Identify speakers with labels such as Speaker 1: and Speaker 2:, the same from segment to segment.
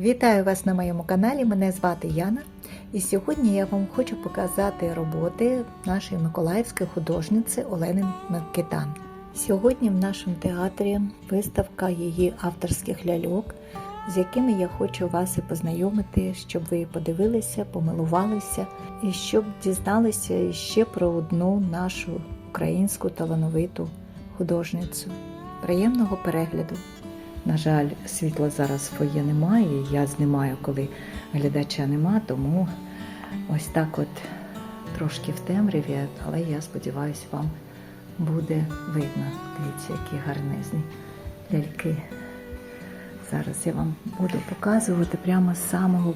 Speaker 1: Вітаю вас на моєму каналі. Мене звати Яна. І сьогодні я вам хочу показати роботи нашої миколаївської художниці Олени Микитан. Сьогодні в нашому театрі виставка її авторських ляльок, з якими я хочу вас і познайомити, щоб ви подивилися, помилувалися і щоб дізналися ще про одну нашу українську талановиту художницю. Приємного перегляду! На жаль, світла зараз в немає. Я знімаю, коли глядача нема, тому ось так от трошки в темряві, але я сподіваюся, вам буде видно. Дивіться, які гарнезні ляльки. Зараз я вам буду показувати прямо з самого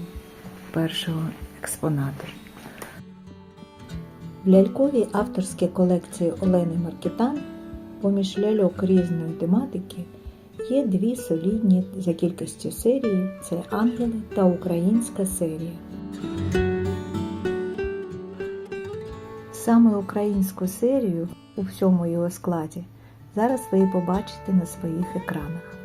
Speaker 1: першого експонату. В ляльковій авторській колекції Олени Маркітан поміж ляльок різної тематики Є дві солідні за кількістю серії це Ангели та Українська серія. Саме українську серію у всьому його складі зараз ви побачите на своїх екранах.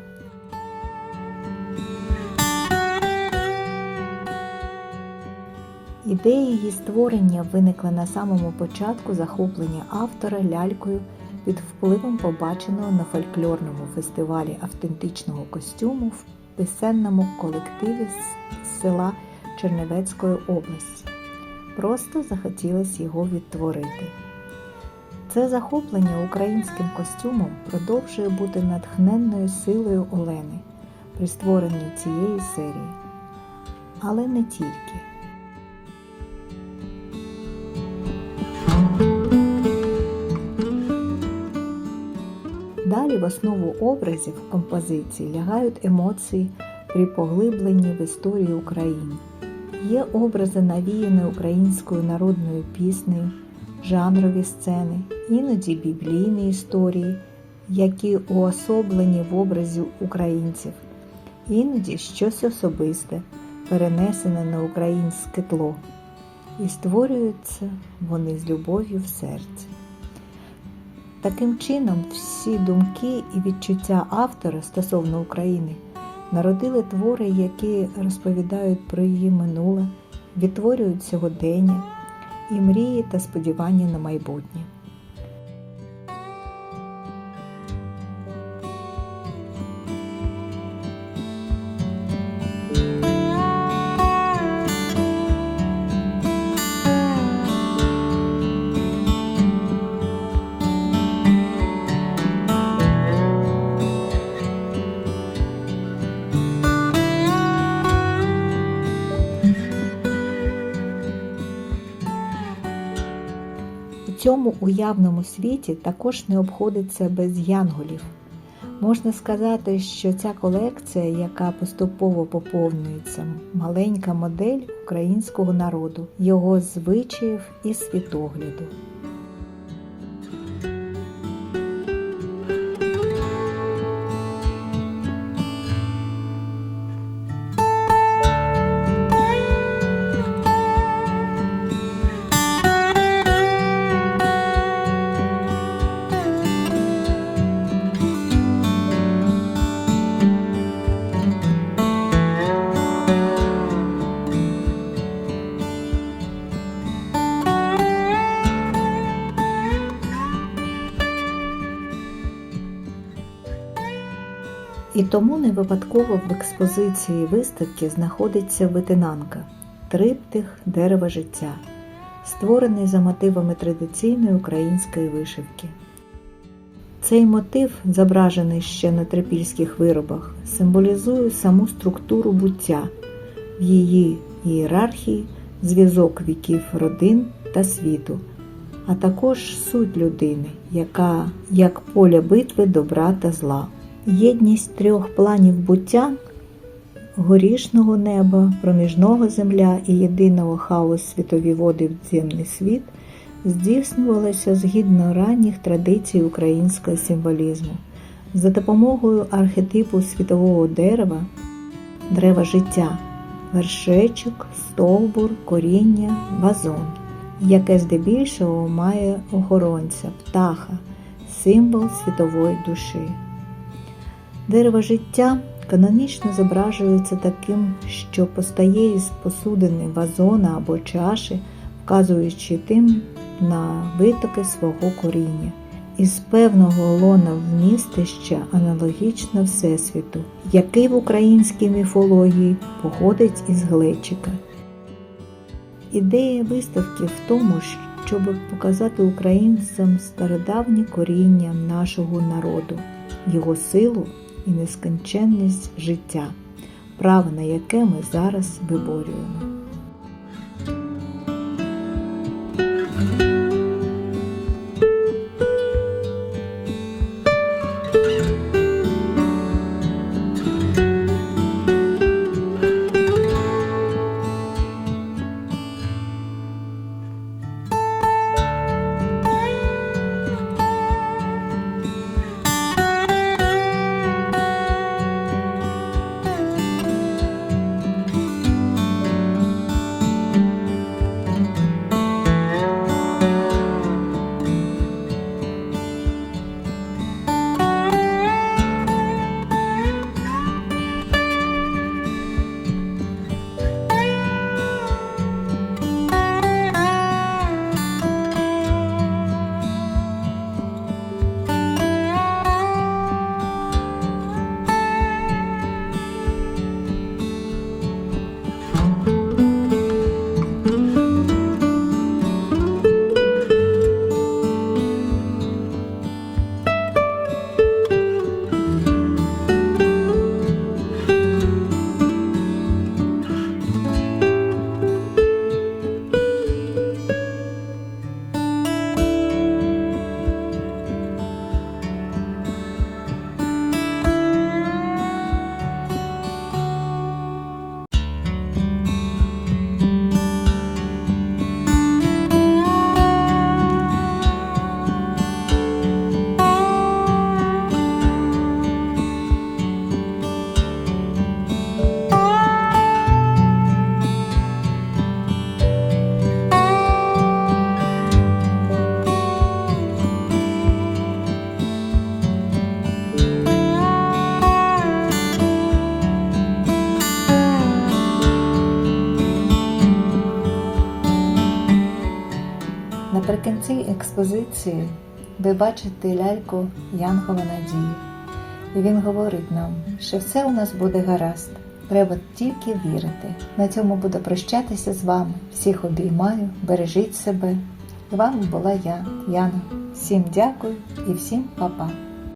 Speaker 1: Ідея її створення виникла на самому початку захоплення автора лялькою під впливом побаченого на фольклорному фестивалі автентичного костюму в пісенному колективі з села Чернівецької області. Просто захотілося його відтворити. Це захоплення українським костюмом продовжує бути натхненною силою Олени при створенні цієї серії. Але не тільки. Далі в основу образів композиції лягають емоції при поглибленні в історію України. Є образи навіяні українською народною піснею, жанрові сцени, іноді біблійні історії, які уособлені в образі українців, іноді щось особисте, перенесене на українське тло. І створюються вони з любов'ю в серці. Таким чином, всі думки і відчуття автора стосовно України народили твори, які розповідають про її минуле, відтворюють сьогодення і мрії та сподівання на майбутнє. Цьому уявному світі також не обходиться без янголів. Можна сказати, що ця колекція, яка поступово поповнюється, маленька модель українського народу, його звичаїв і світогляду. І тому не випадково в експозиції виставки знаходиться витинанка триптих дерева життя, створений за мотивами традиційної української вишивки. Цей мотив, зображений ще на трипільських виробах, символізує саму структуру буття в її ієрархії, зв'язок віків родин та світу, а також суть людини, яка як поле битви добра та зла. Єдність трьох планів буття горішного неба, проміжного земля і єдиного хаос світові води в земний світ здійснювалася згідно ранніх традицій українського символізму за допомогою архетипу світового дерева, дерева життя, вершечок, стовбур, коріння, вазон, яке здебільшого має охоронця, птаха, символ світової душі. Дерево життя Канонічно зображується таким, що постає із посудини вазона або чаші, вказуючи тим на витоки свого коріння. Із певного лона вмістища аналогічно Всесвіту, який в українській міфології походить із глечика. Ідея виставки в тому, щоб показати українцям стародавні коріння нашого народу, його силу і нескінченність життя, право на яке ми зараз виборюємо. Наприкінці експозиції ви бачите ляльку Янгола Надії. І він говорить нам, що все у нас буде гаразд. Треба тільки вірити. На цьому буду прощатися з вами. Всіх обіймаю, бережіть себе. З вами була я, Яна. Всім дякую і всім па-па.